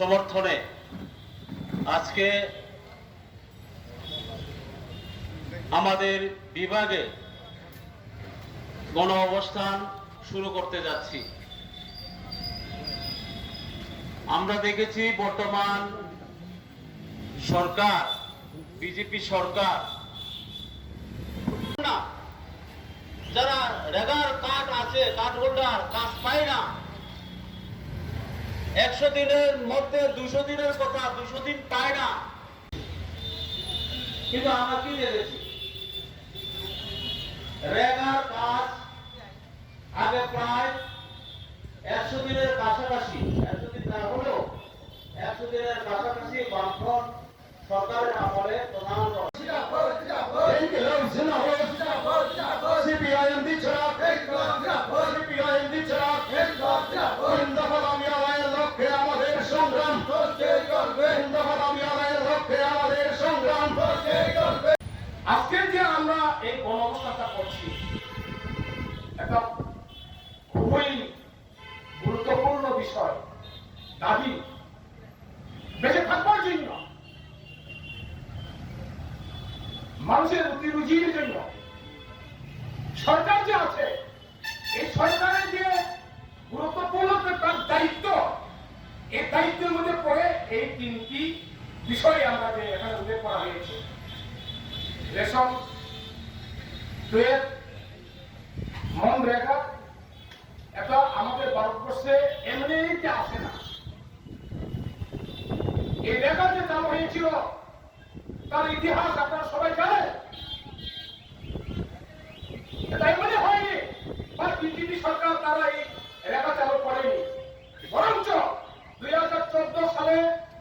সমর্থনে আজকে আমাদের বিভাগে গণ অবস্থান শুরু করতে যাচ্ছি। আমরা দেখেছি বর্তমান সরকার, বিজেপি সরকার যারা রেগার কার্ড আছে কার্ড হোল্ডার কাজ পায় না একশো দিনের মধ্যে দুশো দিনের কথা, দুশো দিন পায় না। কিন্তু আমরা কি দেখেছি রেগার কাজ আগে প্রায় একশো দিনের কাছাকাছি একশো দিন না হলেও একশো দিনের কাছাকাছি বামফ্রন্ট সরকারের আমলে প্রধান একটা খুবই গুরুত্বপূর্ণ বিষয়, দাবি। বেঁচে থাকবার জন্য মানুষের রুটি রুজির জন্য সরকার যে আছে, এই সরকারের যে গুরুত্বপূর্ণ তার দায়িত্ব, এই দায়িত্বের মধ্যে পড়ে এই তিনটি বিষয় আমরা যে এখানে উল্লেখ করা হয়েছে। দুয়ের মন রেখা এটা আমাদের ভারতবর্ষে এমনিতে আসে না। এই রেখা যে চালু হয়েছিল, তার ইতিহাস আপনারা সবাই জানেন এটা এমনি হয়নি বা বিজেপি সরকার তারা এই রেখা চালু করেনি বরঞ্চ দুই হাজার চোদ্দ সালে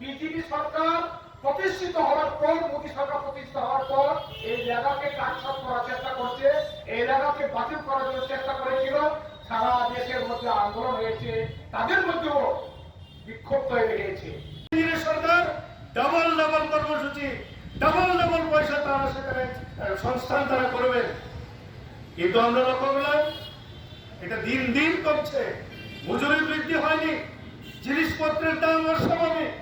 বিজেপি সরকার প্রতিষ্ঠিত হওয়ার পর মোদী সরকার প্রতিষ্ঠিত হওয়ার পর এই জায়গাকে কাটছাট করার চেষ্টা করছে এই জায়গাকে বাতিল করার জন্য চেষ্টা করেছিল সারা দেশের মধ্যে আন্দোলন হয়েছে তাদের মধ্যেও বিক্ষোভ তৈরি হয়েছে কেন্দ্রীয় সরকার ডাবল ডাবল কর্মসূচি ডাবল ডাবল পয়সা তারা সেখানে সংস্থান তারা করবেন কিন্তু আমরা লক্ষ্য করলাম, এটা দিন দিন কমছে। মজুরি বৃদ্ধি হয়নি, জিনিসপত্রের দাম অস্বাভাবিক।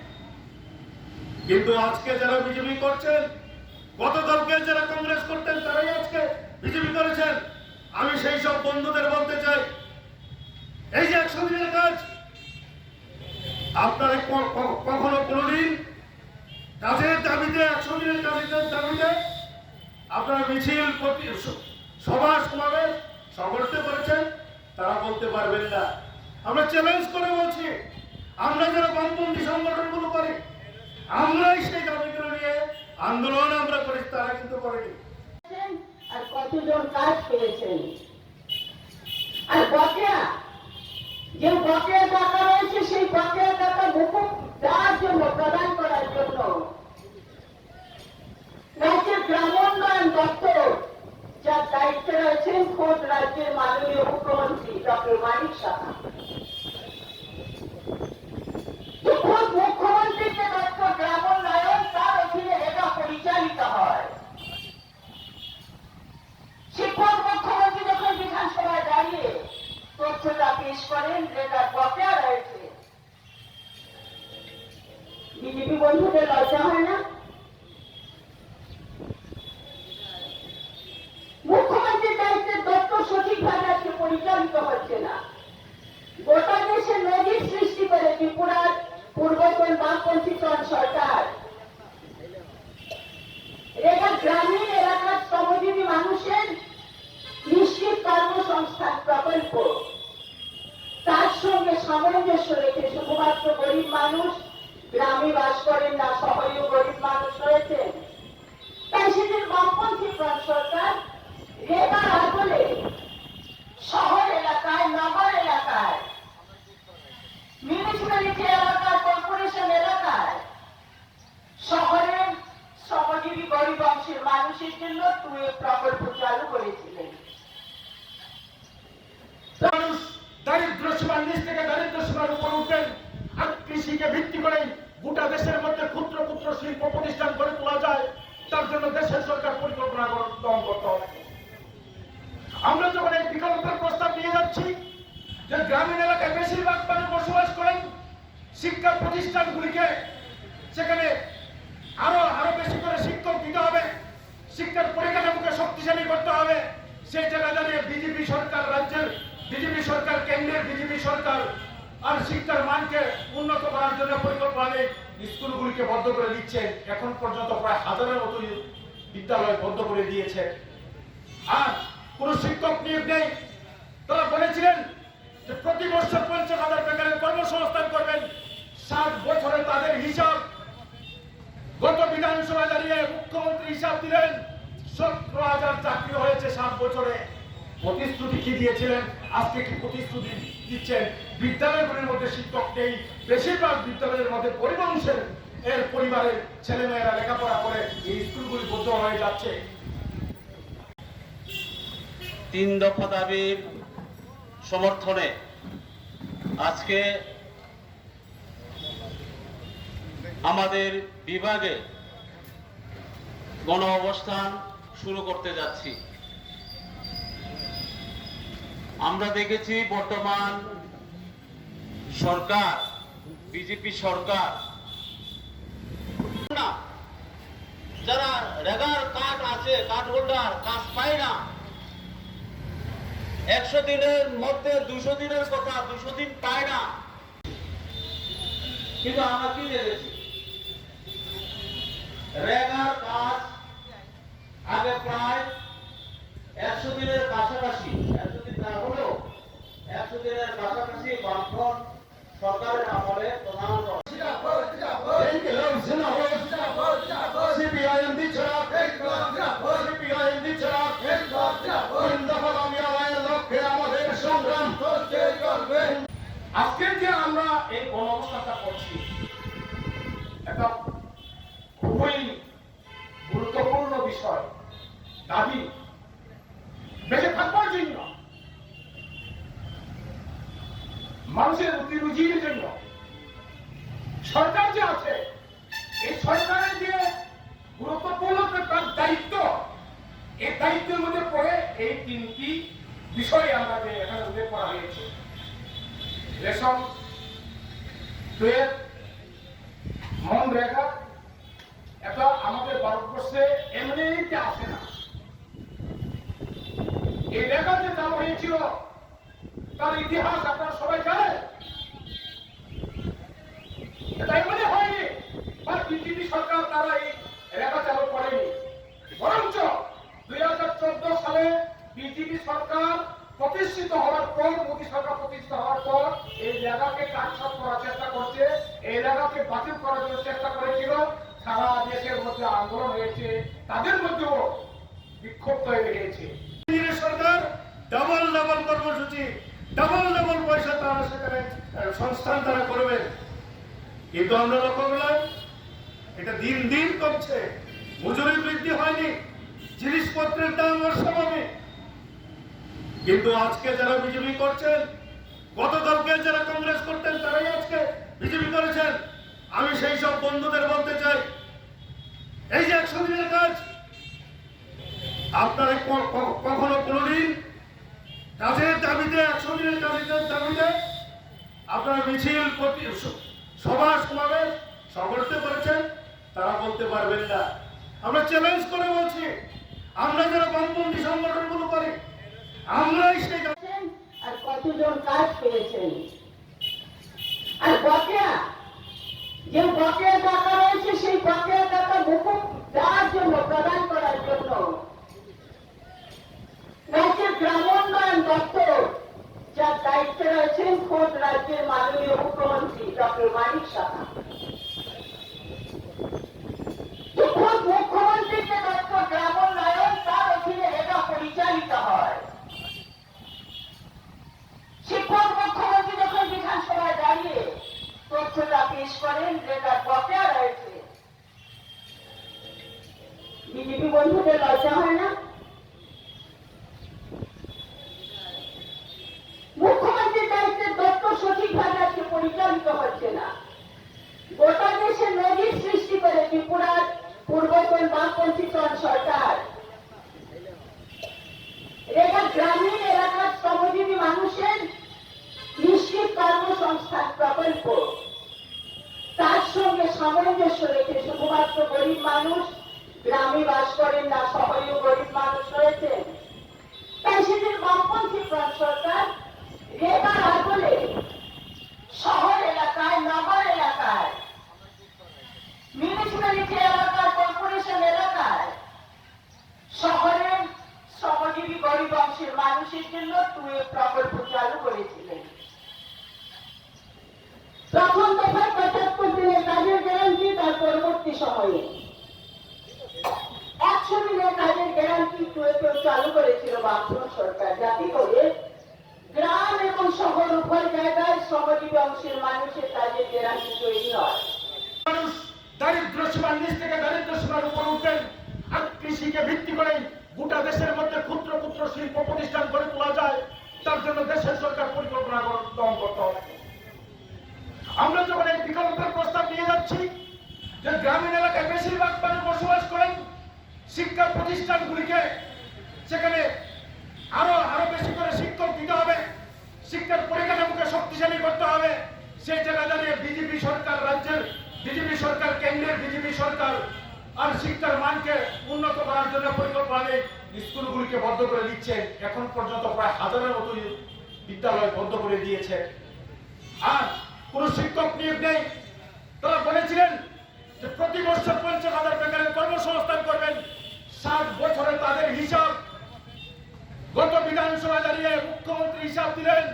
কিন্তু আজকে যারা বিজেপি করছেন গতকালকে যারা কংগ্রেস করতেন, তারাই আজকে বিজেপি করেছেন। আমি সেই সব বন্ধুদের বলতে চাই, এই যে একশো দিনের কাজ আপনারা কখনো কোনোদিন কাজের দাবিতে একশো দিনের কাজের দাবিতে আপনারা মিছিল সভা সমাবেশ সংগঠিত করেছেন, তারা বলতে পারবেন না। আমরা চ্যালেঞ্জ করে বলছি, আমরা যারা বামপন্থী সংগঠনগুলো করি, আমরাই সেই দাবিগুলো নিয়ে আন্দোলন আমরা করি, তারা কিন্তু করেনি। আর কতজন কাজ পেয়েছেন? আর বকেয়া যে বকেয়া টাকা রয়েছে, সেই বকেয়া টাকা মুকুব দেওয়ার জন্য প্রদান করার জন্য। রাজ্যের গ্রামোন্নয়ন দপ্তর যার দায়িত্ব রয়েছেন খোদ রাজ্যের মাননীয় মুখ্যমন্ত্রী ডক্টর মানিক সাহা তো খোদ মুখ্যমন্ত্রীর যে দপ্তর গ্রামোন্নয়ন তার অধীনে এটা পরিচালিত হয় শিক্ষক মুখ্যমন্ত্রী যখন বিধানসভায় দাঁড়িয়ে তথ্যটা পেশ করেন যেটা বকেয়া রয়েছে বিজেপি বন্ধুদের লজ্জা হয় না? মুখ্যমন্ত্রীর দায়িত্বের সঠিকভাবে আজকে পরিচালিত হচ্ছে না। গোটা দেশে নজির সৃষ্টি করে ত্রিপুরার পূর্বতন বামপন্থীতন সরকার। এটা গ্রামীণ এলাকার শ্রমজীবী মানুষের নিশ্চিত কর্মসংস্থান প্রকল্প। তার সঙ্গে সামঞ্জস্য রেখে শুধুমাত্র গরিব মানুষ গ্রামে বাস করেন না শহরেও গরিব মানুষ রয়েছে। তাই সেদিন বামপন্থী সরকার রেবার আদলে শহর এলাকায়, নগর এলাকায়। মিউনিসিপ্যালিটি এলাকায় কর্পোরেশন এলাকায় শহরের শ্রমজীবী গরিব অংশের মানুষের জন্য টুয়ে প্রকল্প চালু করেছিলেন মানুষ দারিদ্র সীমার নিচ থেকে দারিদ্র সীমার উপর উঠবেন আর কৃষিকে ভিত্তি করে গোটা দেশের মধ্যে ক্ষুদ্র ক্ষুদ্র শিল্প প্রতিষ্ঠান গড়ে তোলা যায় তার জন্য দেশের সরকার পরিকল্পনা গ্রহণ করতে হবে আমরা যখন এই বিকল্পের প্রস্তাব নিয়ে যাচ্ছি যে গ্রামীণ এলাকায় বেশিরভাগ মানুষ বসবাস করেন শিক্ষা প্রতিষ্ঠানগুলিকে। সেখানে আরও আরও বেশি করে শিক্ষক দিতে হবে। শিক্ষার পরিকাঠামোকে শক্তিশালী করতে হবে। সেই জায়গায় দাঁড়িয়ে বিজেপি সরকার, রাজ্যের বিজেপি সরকার, কেন্দ্রের বিজেপি সরকার আর শিক্ষার মানকে উন্নত করার জন্য পরিকল্পনা স্কুলগুলিকে বন্ধ করে দিচ্ছে। এখন পর্যন্ত প্রায় হাজারের মতো বিদ্যালয় বন্ধ করে দিয়েছে। আর কোন শিক্ষক নিয়োগ নেই। তারা বলেছিলেন যে প্রতি বছর পঞ্চাশ হাজার বেকারের কর্মসংস্থান করবেন। সাত বছরে তাদের হিসাব। গত বিধানসভায় দাঁড়িয়ে মুখ্যমন্ত্রী হিসাব দিলেন, সতেরো হাজার চাকরি হয়েছে সাত বছরে। প্রতিশ্রুতি কি দিয়েছিলেন? আজকে কি প্রতিশ্রুতি দিচ্ছেন? বিদ্যালয়গুলির মধ্যে শিক্ষক নেই। বেশিরভাগ বিদ্যালয়ের মধ্যে পরিবংশের, এর পরিবারের ছেলেমেয়েরা লেখাপড়া করে এই স্কুলগুলি বদ্ধ হয়ে যাচ্ছে। তিন দফা দাবির সমর্থনে আজকে আমাদের বিভাগে গণ অবস্থান শুরু করতে যাচ্ছি। আমরা দেখেছি বর্তমান সরকার, বিজেপি সরকার যারা রেগার কাঠ আছে কাঠ হোল্ডার কাজ পায় না একশো দিনের মধ্যে দুশো দিনের কথা দুশো দিন পায় না। কিন্তু আমরা কি দেখেছি রেগার কাজ আগে প্রায় একশো দিনের কাছাকাছি একশো দিন না হলেও একশো দিনের কাছাকাছি বামফ্রন্ট সরকারের আমলে প্রধানত মানুষের রুটি রুজির জন্য সরকার যে আছে, এই সরকারের যে গুরুত্বপূর্ণ তার দায়িত্ব, এই দায়িত্বের মধ্যে পড়ে এই তিনটি বিষয় আমরা যে এখানে উল্লেখ করা হয়েছে। রেশন মন রেখা, এটা আমাদের ভারতবর্ষে এমনিতে আসে না। এই রেখা যে দেওয়া হয়েছিল, তার ইতিহাস আপনারা সবাই জানেন এটা এমনি হয়নি বা বিজেপি সরকার তারা এই রেখা চালু করেনি বরঞ্চ দুই হাজার চোদ্দ সালে বিজেপি সরকার প্রতিষ্ঠিত হওয়ার পর, মোদী সরকার প্রতিষ্ঠিত হওয়ার পর এই জায়গাকে কাটছাট করার চেষ্টা করছে। এই জায়গাকে বাতিল করার জন্য চেষ্টা করেছিল। সারা দেশের মধ্যে আন্দোলন হয়েছে। তাদের মধ্যেও বিক্ষোভ তৈরি হয়েছে। সরকার ডাবল ডাবল কর্মসূচি, ডাবল ডাবল পয়সা তারা সেখানে সংস্থান তারা করবেন কিন্তু আমরা লক্ষ্য করলাম, এটা দিন দিন কমছে। মজুরি বৃদ্ধি হয়নি। জিনিসপত্রের দাম অস্বাভাবিক কিন্তু আজকে যারা বিজেপি করছেন, গতকালকে যারা কংগ্রেস করতেন, তারাই আজকে বিজেপি করেছেন। আমি সেই সব বন্ধুদের বলতে চাই, এই যে একশো দিনের কাজ, আপনারা কখনো কোনোদিন কাজের দাবিতে, একশো দিনের কাজের দাবিতে আপনারা মিছিল সভা সমাবেশ সংগঠিত করেছেন, তারা বলতে পারবেন না। আমরা চ্যালেঞ্জ করে বলছি আমরা যারা বামপন্থী সংগঠনগুলো করে, আমরাই সেই আর কতজন কাজ পেয়েছেন আর বকেয়া, যে বকেয়া টাকা রয়েছে সেই বকেয়া টাকা মুকুব দেওয়ার জন্য প্রদান করার জন্য রাজ্যের গ্রামোন্নয়ন দপ্তর যার দায়িত্বে রয়েছেন খোদ রাজ্যের মাননীয় মুখ্যমন্ত্রী ডক্টর মানিক সাহা তো খোদ মুখ্যমন্ত্রীর যে দপ্তর গ্রামোন্নয়ন তার অধীনে এটা পরিচালিত হয় শিক্ষক মুখ্যমন্ত্রী যখন বিধানসভায় দাঁড়িয়ে তথ্যটা পেশ করেন যে তার বকেয়া রয়েছে বিজেপি বন্ধুদের লজ্জা হয় না মুখ্যমন্ত্রীর দায়িত্বের দপ্তর সঠিকভাবে আজকে পরিচালিত হচ্ছে না গোটা দেশে নজির সৃষ্টি করে ত্রিপুরার পূর্বতন বামপন্থী সরকার। এটা গ্রামীণ এলাকার শ্রমজীবী মানুষের নিশ্চিত কর্মসংস্থান প্রকল্প। সামঞ্জস্য রেখে শুধুমাত্র গরিব মানুষ গ্রামে বাস করেন না, শহরেও গরিব মানুষ রয়েছেন। তাই সেদিন বামপন্থী সরকার রেগার আদলে শহর এলাকায় নগর এলাকায় মিউনিসিপ্যালিটি এলাকার কর্পোরেশন এলাকায় শহরের শ্রমজীবী গরিব অংশের মানুষের জন্য টুয়ে প্রকল্প চালু করেছিলেন প্রথম দফায় পঁচাত্তর দিনের কাজের গ্যারান্টি তার পরবর্তী সময়ে একশো দিনের কাজের গ্যারান্টি টুয়েতেও চালু করেছিল বামফ্রন্ট সরকার। যাতে করে গ্রাম এবং শহর উভয় জায়গায় শ্রমজীবী অংশের মানুষের কাজের গ্যারান্টি তৈরি হয়। দারিদ্র সীমার নিচ থেকে দারিদ্র সীমার উপর উঠবেন আর কৃষিকে ভিত্তি করে গোটা দেশের মধ্যে ক্ষুদ্র ক্ষুদ্র শিল্প প্রতিষ্ঠান গড়ে তোলা যায়, তার জন্য দেশের সরকার পরিকল্পনা গ্রহণ করতে আমরা যখন এই বিকল্পের প্রস্তাব নিয়ে যাচ্ছি যে গ্রামীণ এলাকায় বেশিরভাগ মানুষ বসবাস করেন শিক্ষা প্রতিষ্ঠানগুলিকে সেখানে আরও আরও বেশি করে শিক্ষক দিতে হবে। শিক্ষার পরিকাঠামোকে শক্তিশালী করতে হবে। সেই জায়গায় দাঁড়িয়ে বিজেপি সরকার, রাজ্যের বিজেপি সরকার, কেন্দ্রের বিজেপি সরকার আর শিক্ষার মানকে উন্নত করার জন্য পরিকল্পনা স্কুলগুলিকে বন্ধ করে দিচ্ছে। এখন পর্যন্ত প্রায় হাজারের মতো বিদ্যালয় বন্ধ করে দিয়েছে। আর কোন শিক্ষক নিয়োগ নেই। তারা বলেছিলেন যে প্রতি বছর পঞ্চাশ হাজার বেকারের কর্মসংস্থান করবেন। সাত বছরে তাদের হিসাব। গত বিধানসভা দাঁড়িয়ে মুখ্যমন্ত্রী হিসাব দিলেন,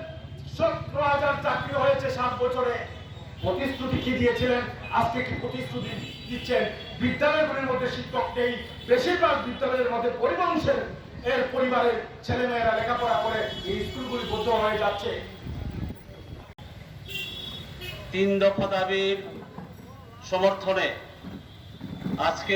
সতেরো হাজার চাকরি হয়েছে সাত বছরে। প্রতিশ্রুতি কি দিয়েছিলেন? আজকে কি প্রতিশ্রুতি দিচ্ছেন? বিদ্যালয়গুলির মধ্যে শিক্ষক বেশিরভাগ বিদ্যালয়ের মধ্যে পরিবংশের এর পরিবারের ছেলেমেয়েরা লেখাপড়া করে এই স্কুলগুলি বদ্ধ হয়ে যাচ্ছে। তিন দফা দাবির সমর্থনে আজকে